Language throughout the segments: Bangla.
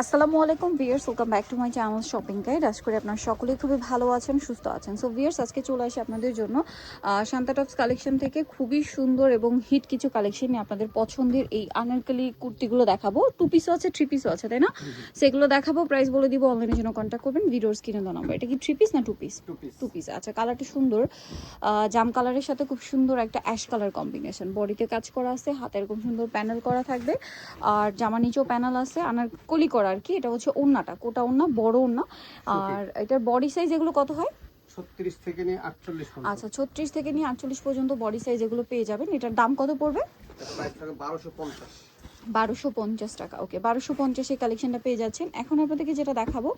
আসসালামু আলাইকুম viewers welcome back to my channel shopping guide আশা করি আপনারা সকলেই খুবই ভালো আছেন সুস্থ আছেন। সো ভিয়ার্স আজকে চলে আসি আপনাদের জন্য শান্তা টপস কালেকশন থেকে। খুবই সুন্দর এবং হিট কিছু কালেকশন নিয়ে আপনাদের পছন্দের এই আনারকলি কুর্তিগুলো দেখাবো। টু পিসও আছে থ্রি পিসও আছে তাই না? সেগুলো দেখাবো প্রাইস বলে দিব অনলাইনের জন্য কন্ট্যাক্ট করবেন। ভিডিওর স্ক্রিনে দেওয়া নাম্বার এটা কি থ্রি পিস না টু পিস টু পিস আচ্ছা কালারটা সুন্দর। জাম কালারের সাথে খুব সুন্দর একটা অ্যাশ কালার কম্বিনেশন বডিতে কাজ করা আছে হাতে এরকম সুন্দর প্যানেল করা থাকবে। আর জামা নিচেও প্যানেল আছে আনার কলি করা আর কি এটা হচ্ছে ওন্নাটা কোটা ওন্না বড় ওন্না আর এটার বডি সাইজ এগুলো কত হয়? ছত্রিশ থেকে নিয়ে আটচল্লিশ আচ্ছা ছত্রিশ থেকে নিয়ে আটচল্লিশ পর্যন্ত বডি সাইজ এগুলো পেয়ে যাবেন। এটার দাম কত পড়বে? বারোশো পঞ্চাশ। বারোশো পঞ্চাশ টাকা ওকে বারোশো পঞ্চাশে কালেকশনটা পেয়ে যাচ্ছেন। এখন আপনাদেরকে যেটা দেখাবো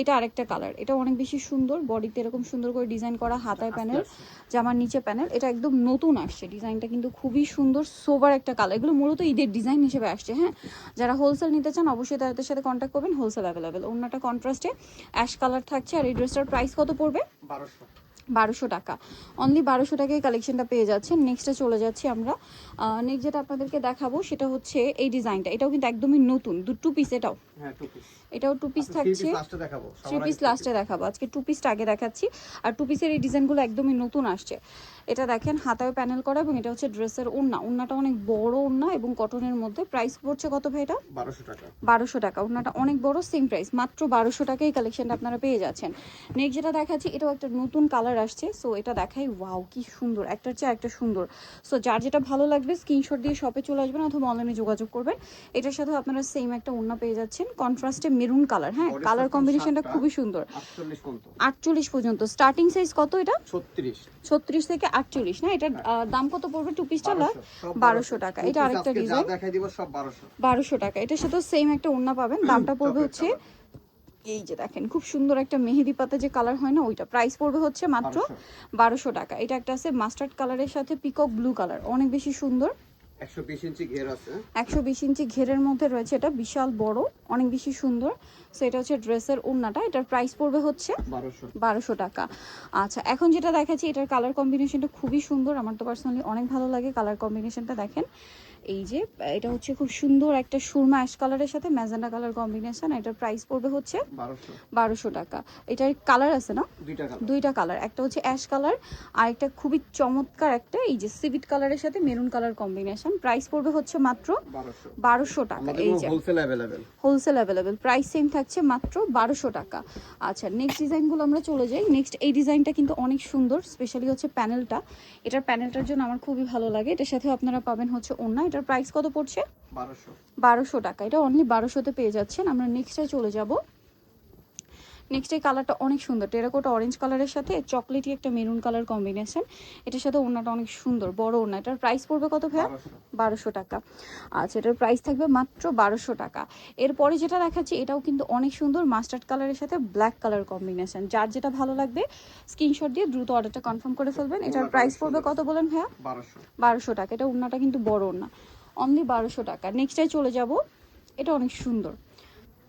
এটা আরেকটা কালার এটা অনেক বেশি সুন্দর বডিতে এরকম সুন্দর করে ডিজাইন করা হাতায় প্যানেল জামার নিচে প্যানেল এটা একদম নতুন আসছে ডিজাইনটা কিন্তু খুবই সুন্দর সোবার একটা কালার এগুলো মূলত ঈদের ডিজাইন হিসেবে আসছে হ্যাঁ? যারা হোলসেল নিতে চান অবশ্যই তাদের সাথে কন্ট্যাক্ট করবেন হোলসেল অ্যাভেলেবেল অন্যটা কন্ট্রাস্টে অ্যাশ কালার থাকছে আর এই ড্রেসটার প্রাইস কত পড়বে? বারোশো। বারোশো টাকা। অনলি বারোশো টাকায় কালেকশনটা পেয়ে যাচ্ছেন। নেক্সটে চলে যাচ্ছি আমরা। নেক্সট যেটা আপনাদেরকে দেখাবো সেটা হচ্ছে এই ডিজাইনটা এটাও কিন্তু একদমই নতুন। দু টু পিস এটাও। হ্যাঁ এটাও টু পিস থাকছে। লাস্টে থ্রি পিস লাস্টে দেখাবো। আজকে টু পিসটা আগে দেখাচ্ছি। আর টু পিসের এই ডিজাইনগুলো একদমই নতুন আসছে। এটা দেখেন হাতায় প্যানেল করা এবং এটা হচ্ছে ড্রেসের ওড়না। ওড়নাটা অনেক বড় ওড়না এবং কটনের মধ্যে। প্রাইস পড়ছে কত ভাই এটা? বারোশো টাকা। বারোশো টাকা। ওনাটা অনেক বড় সেম প্রাইস মাত্র বারোশো টাকায় কালেকশনটা আপনারা পেয়ে যাচ্ছেন। নেক্সট যেটা দেখাচ্ছি এটাও একটা নতুন কালার আসছে সো এটা দেখাই ওয়াও কি সুন্দর একটার চেয়ে একটা সুন্দর। সো যার যেটা ভালো লাগবে স্ক্রিনশট দিয়ে শপে চলে আসবেন অথবা অনলাইনে যোগাযোগ করবেন। এটার সাথেও আপনারা সেম একটা ওড়না পেয়ে যাচ্ছেন। কন্ট্রাস্টে মেরুন কালার হ্যাঁ? কালার কম্বিনেশনটা। খুবই সুন্দর। আটচল্লিশ পর্যন্ত। স্টার্টিং সাইজ কত এটা? ছত্রিশ। ছত্রিশ থেকে আটচল্লিশ না? এটার দাম কত পড়বে? টু পিসটা বারোশো, টাকা। এটা আরেকটা ডিজাইন দেখাই দিব সব বারোশো। বারোশো টাকা। এটার সাথে সেম একটা ওড়না পাবেন। দামটা পড়বে হচ্ছে এই যে দেখেন খুব সুন্দর একটা মেহেদি পাতা যে কালার হয় না ওইটা প্রাইস পড়বে হচ্ছে মাত্র বারোশো। টাকা। এটা একটা আছে মাস্টার্ড কালারের সাথে পিকক ব্লু কালার অনেক বেশি সুন্দর। একশো বিশ ইঞ্চি ঘের আছে। ইঞ্চি ঘেরের মধ্যে রয়েছে এটা বিশাল বড় অনেক বেশি সুন্দর। সো এটা হচ্ছে ড্রেসের ওড়নাটা এটার প্রাইস পড়বে হচ্ছে বারোশো। বারোশো টাকা। আচ্ছা এখন যেটা দেখাচ্ছি এটার কালার কম্বিনেশনটা খুবই সুন্দর আমার তো পার্সোনালি অনেক ভালো লাগে কালার কম্বিনেশনটা দেখেন। এই যে এটা হচ্ছে খুব সুন্দর একটা সুরমা অ্যাশ কালারের সাথে ম্যাজেন্ডা কালার কম্বিনেশন এটার প্রাইস পড়বে হচ্ছে বারোশো। টাকা। এটার কালার আছে না? দুইটা কালার দুইটা কালার একটা হচ্ছে অ্যাশ কালার আর একটা খুবই চমৎকার একটা এই যে সিভিট কালারের সাথে মেরুন কালার কম্বিনেশন প্রাইস পড়বে হচ্ছে মাত্র বারোশো। টাকা। এই যে হোলসেল অ্যাভেলেবেল প্রাইস সেম থাকছে মাত্র বারোশো টাকা। আচ্ছা নেক্সট ডিজাইনগুলো আমরা চলে যাই। নেক্সট এই ডিজাইনটা কিন্তু অনেক সুন্দর স্পেশালি হচ্ছে প্যানেলটা এটার প্যানেলটার জন্য আমার খুবই ভালো লাগে। এটার সাথে আপনারা পাবেন হচ্ছে ওন্না এটার প্রাইস কত পড়ছে? বারোশো। বারোশো টাকা। এটা অনলি বারোশোতে পেয়ে যাচ্ছেন। আমরা নেক্সটে চলে যাব। নেক্সট এই কালারটা অনেক সুন্দর। টেরাকোটা অরেঞ্জ কালারের সাথে চকলেটি একটা মেরুন কালার কম্বিনেশন এটার সাথে ওড়নাটা অনেক সুন্দর বড় ওড়না। এটার প্রাইস পড়বে কত ভাইয়া? বারোশো টাকা। আচ্ছা এটার প্রাইস থাকবে মাত্র বারোশো টাকা। এরপরে যেটা দেখাচ্ছি এটাও কিন্তু অনেক সুন্দর মাস্টার্ড কালারের সাথে ব্ল্যাক কালার কম্বিনেশন যার যেটা ভালো লাগবে স্ক্রিনশট দিয়ে দ্রুত অর্ডারটা কনফার্ম করে ফেলবেন। এটার প্রাইস পড়বে কত বলেন ভাইয়া? বারোশো। টাকা। এটা ওড়নাটা কিন্তু বড় ওড়না। অনলি বারোশো টাকা। নেক্সটে চলে যাব। এটা অনেক সুন্দর।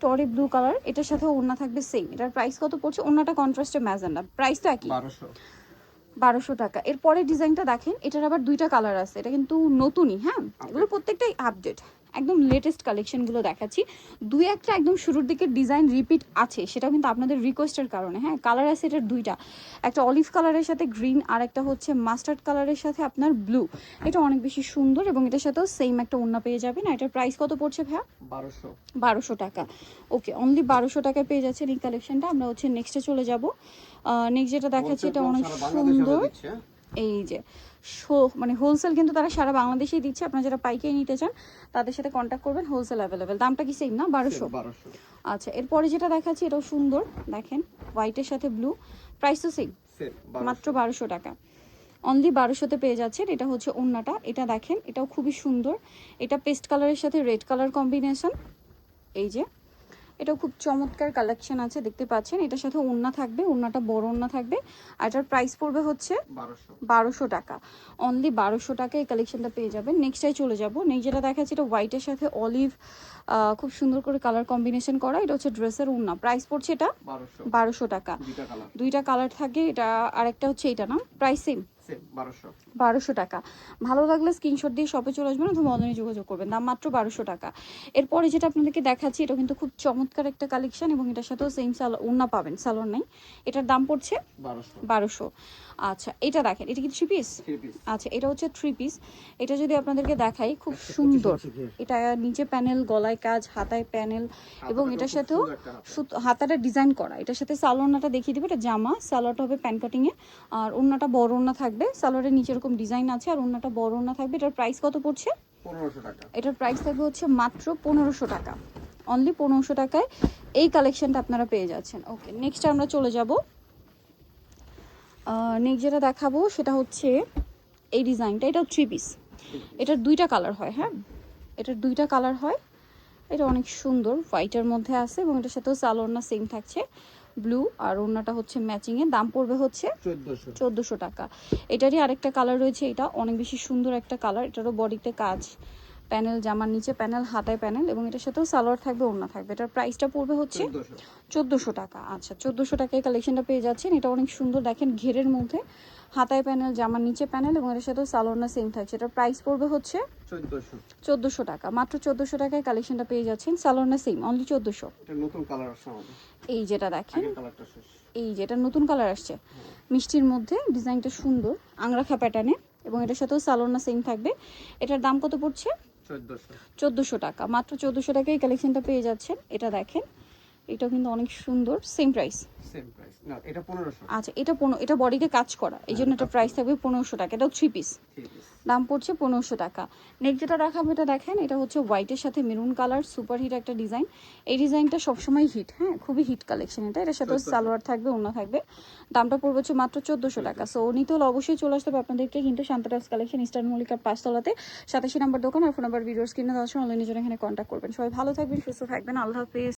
টরি ব্লু কালার এটার সাথে ওড়না থাকবে সেম এটার প্রাইস কত পড়ছে? ওড়নাটা কন্ট্রাস্টে ম্যাজেন্ডা প্রাইস তো একই। বারোশো। টাকা। এরপরে ডিজাইনটা দেখেন এটার আবার দুইটা কালার আছে। এটা কিন্তু নতুনই হ্যাঁ? এগুলো প্রত্যেকটাই আপডেট একদম লেটেস্ট কালেকশনগুলো দেখাচ্ছি। দুই একটা একদম শুরুর দিকে ডিজাইন রিপিট আছে সেটা কিন্তু আপনাদের রিকোয়েস্টের কারণে। হ্যাঁ কালার আছে এটার দুইটা। একটা অলিভ কালারের সাথে গ্রিন আর একটা হচ্ছে মাস্টার্ড কালারের সাথে আপনার ব্লু এটা অনেক বেশি সুন্দর এবং এটার সাথেও সেম একটা ওড়না পেয়ে যাবেন। আর এটার প্রাইস কত পড়ছে ভাইয়া? বারোশো। বারোশো টাকা। ওকে অনলি বারোশো টাকায় পেয়ে যাচ্ছেন এই কালেকশনটা আমরা হচ্ছে নেক্সটে চলে যাব। নেক্সট যেটা দেখাচ্ছি এটা অনেক সুন্দর। এই যে শো মানে হোলসেল কিন্তু তারা সারা বাংলাদেশেই দিচ্ছে। আপনারা যারা পাইকারি নিতে চান তাদের সাথে কন্ট্যাক্ট করবেন হোলসেল অ্যাভেলেবেল দামটা কি সেম না? বারোশো? আচ্ছা এরপরে যেটা দেখাচ্ছি এটাও সুন্দর। দেখেন হোয়াইটের সাথে ব্লু প্রাইস তো সেম মাত্র বারোশো টাকা। অনলি বারোশোতে পেয়ে যাচ্ছেন। এটা হচ্ছে ওড়নাটা। এটা দেখেন এটাও খুবই সুন্দর। এটা পেস্ট কালারের সাথে রেড কালার কম্বিনেশন এই যে এটাও খুব চমৎকার কালেকশন আছে দেখতে পাচ্ছেন। এটার সাথে ওড়না থাকবে ওড়নাটা বড় ওড়না থাকবে। আর এটার প্রাইস পড়বে হচ্ছে বারোশো। টাকা। অনলি বারোশো টাকা এই কালেকশনটা পেয়ে যাবেন। নেক্সটাই চলে যাব। নেক্সট যেটা দেখাচ্ছি এটা হোয়াইটের সাথে অলিভ খুব সুন্দর করে কালার কম্বিনেশন করা। এটা হচ্ছে ড্রেসের ওড়না। প্রাইস পড়ছে এটা বারোশো। টাকা। দুইটা কালার থাকে। এটা আরেকটা হচ্ছে এটা না প্রাইস সেম বারোশো। টাকা। ভালো লাগলে স্ক্রিনশট দিয়ে শপে চলে আসবেন অথবা অনলাইনে যোগাযোগ করবেন। দাম মাত্র বারোশো টাকা। এরপরে যেটা আপনাদেরকে দেখাচ্ছি এটা কিন্তু খুব চমৎকার একটা কালেকশন এবং এটার সাথেও সেম সালো পাবেন সালোয়ার নেই। এটার দাম পড়ছে বারোশো। আচ্ছা এটা দেখেন এটা কি থ্রি পিস আচ্ছা এটা হচ্ছে থ্রি পিস এটা যদি আপনাদেরকে দেখাই খুব সুন্দর। এটা নিচে প্যানেল গলায় কাজ হাতায় প্যানেল এবং এটার সাথেও হাতাটা ডিজাইন করা। এটার সাথে সালোয়ারটা দেখিয়ে দিবে এটা জামা সালোয়ারটা হবে প্যান কাটিং এ আর ওড়নাটা বড় ওড়না থাকবে সালোয়ারের নিচে এরকম ডিজাইন আছে আর ওড়নাটা বড় ওড়না থাকবে। এটার প্রাইস কত পড়ছে? এটার প্রাইস থাকবে হচ্ছে মাত্র পনেরোশো টাকা। অনলি পনেরোশো টাকায় এই কালেকশনটা আপনারা পেয়ে যাচ্ছেন। ওকে নেক্সট আমরা চলে যাব। নেক্সট যেটা দেখাবো সেটা হচ্ছে এই ডিজাইনটা এটা থ্রি পিস এটার দুইটা কালার হয় হ্যাঁ? এটার দুইটা কালার হয়। এটা অনেক সুন্দর। হোয়াইটের মধ্যে আছে এবং এটার সাথেও সালোয়ারনা সেম থাকছে। ব্লু আর ওড়নাটা হচ্ছে ম্যাচিং ম্যাচিংয়ে দাম পড়বে হচ্ছে চোদ্দোশো। টাকা। এটারই আরেকটা কালার রয়েছে এটা অনেক বেশি সুন্দর একটা কালার এটারও বডিতে কাজ প্যানেল জামার নিচে প্যানেল হাতায় প্যানেল এবং এটার সাথেও সালোয়ার থাকবে ওড়না থাকবে। এটার প্রাইসটা পড়বে হচ্ছে চোদ্দোশো টাকা। আচ্ছা চোদ্দোশো টাকায় কালেকশনটা পেয়ে যাচ্ছেন। এটা অনেক সুন্দর। দেখেন ঘেরের মধ্যে হাতায় প্যানেল জামার নিচে প্যানেল এবং এটার সাথেও সালোয়ারনা সেম থাকছে। এটার প্রাইস পড়বে হচ্ছে চোদ্দোশো। টাকা। মাত্র চোদ্দোশো টাকায় কালেকশনটা পেয়ে যাচ্ছেন। সালোয়ারনা সেম অনলি চোদ্দোশো। এই যেটা দেখেন এই যেটা নতুন কালার আসছে। মিষ্টির মধ্যে ডিজাইনটা সুন্দর আংরাখা প্যাটার্নে এবং এটার সাথেও সালোনা সেম থাকবে। এটার দাম কত পড়ছে? চোদ্দোশো। টাকা। মাত্র চোদ্দোশো টাকায় কালেকশনটা পেয়ে যাচ্ছেন। এটা দেখেন। এটাও কিন্তু অনেক সুন্দর সেম প্রাইস সেম প্রাইস না এটা পনেরোশো। আচ্ছা এটা পনেরো এটা বডিতে কাজ করা এই জন্য এটা প্রাইস থাকবে পনেরোশো টাকা এটাও থ্রি পিস দাম পড়ছে পনেরোশো টাকা। নেক্সট যেটা দেখাবো এটা দেখেন এটা হচ্ছে হোয়াইটের সাথে মেরুন কালার সুপার হিট একটা ডিজাইন এই ডিজাইনটা সবসময় হিট হ্যাঁ খুবই হিট কালেকশন এটা। এটার সাথে সালোয়ার থাকবে অন্য থাকবে। দামটা পড়বে হচ্ছে মাত্র চোদ্দোশো টাকা। সো নিতে হলে অবশ্যই চলে আসতে হবে আপনাদেরকে কিন্তু শান্তাটাস কালেকশন ইস্টার্ন মল্লিকার পাঁচতলাতে। সাতাশি নাম্বার দোকান আর ফোন নাম্বার ভিডিওস কিনে দেওয়ার সময় অনলাইনে জন্য এখানে কন্ট্যাক্ট করবেন। সবাই ভালো থাকবেন সুস্থ থাকবেন। আল্লাহ হাফিজ।